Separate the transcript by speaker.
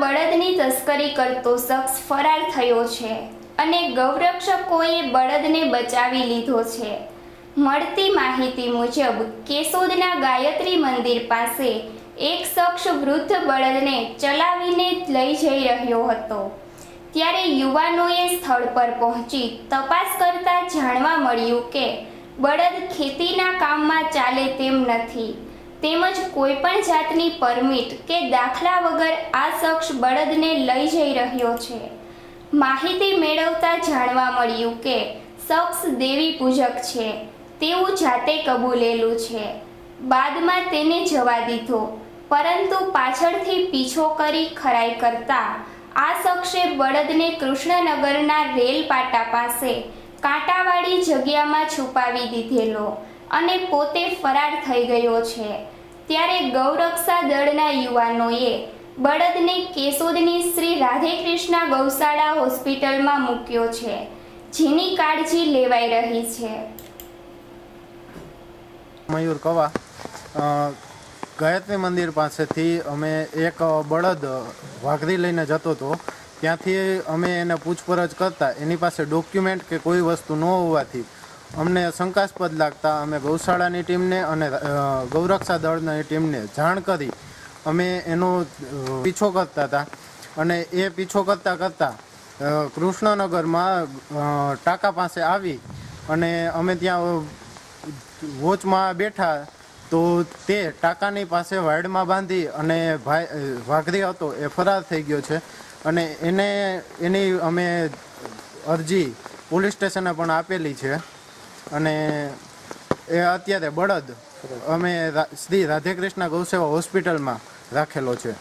Speaker 1: બળદની તસ્કરી કરતો શખ્સ ફરાર થયો છે અને ગૌરક્ષકોએ બળદને બચાવી લીધો છે. મળતી માહિતી મુજબ, કેશોદના ગાયત્રી મંદિર પાસે એક શખ્સ વૃદ્ધ બળદને ચલાવીને લઈ જઈ રહ્યો હતો. ત્યારે યુવાનોએ સ્થળ પર પહોંચી તપાસ કરતા જાણવા મળ્યું કે બળદ ખેતીના કામમાં ચાલે તેમ નથી. તેમજ કોઈ પણ જાતની પરમિટ કે દાખલા વગર આ શખ્સ બળદને લઈ જઈ રહ્યો છે. માહિતી મેળવતા જાણવા મળ્યું કે શખ્સ દેવી પૂજક છે. તેવું જાતે કબૂલેલું છે. બાદમાં તેને જવા દીધો. પરંતુ પાછળથી પીછો કરી ખરાઈ કરતા આ શખ્સે બળદને કૃષ્ણનગરના રેલ પાટા પાસે કાંટાવાળી જગ્યામાં છુપાવી દીધેલો. અને પોતે ફરાર થઈ ગયો છે. ત્યારે ગૌરક્ષા દળના યુવાનોએ બળદને કેશોદની શ્રી રાધેકૃષ્ણ ગૌશાળા હોસ્પિટલમાં મૂક્યો છે, જેની કાળજી લેવાઈ રહી છે.
Speaker 2: મયુર કવા ગાયત્રી મંદિર પાસેથી અમે એક બળદ વાઘરી લઈને જતો હતો. ત્યાંથી અમે એને પૂછપરછ કરતા, એની પાસે ડોક્યુમેન્ટ કે કોઈ વસ્તુ ન હોવાથી અમને શંકાસ્પદ લાગતા અમે ગૌશાળાની ટીમને અને ગૌરક્ષા દળની ટીમને જાણ કરી અમે એનો પીછો કરતા હતા. અને એ પીછો કરતાં કરતાં કૃષ્ણનગરમાં ટાંકા પાસે આવી અને અમે ત્યાં વોચમાં બેઠા તો તે ટાંકાની પાસે વાડમાં બાંધી અને ભાઈ વાઘરી હતો, એ ફરાર થઈ ગયો છે. અને એને, એની અમે અરજી પોલીસ સ્ટેશને પણ આપેલી છે. અને એ અત્યારે બળદ. અમે શ્રી રાધેકૃષ્ણ ગૌસેવા હોસ્પિટલમાં રાખેલો છે.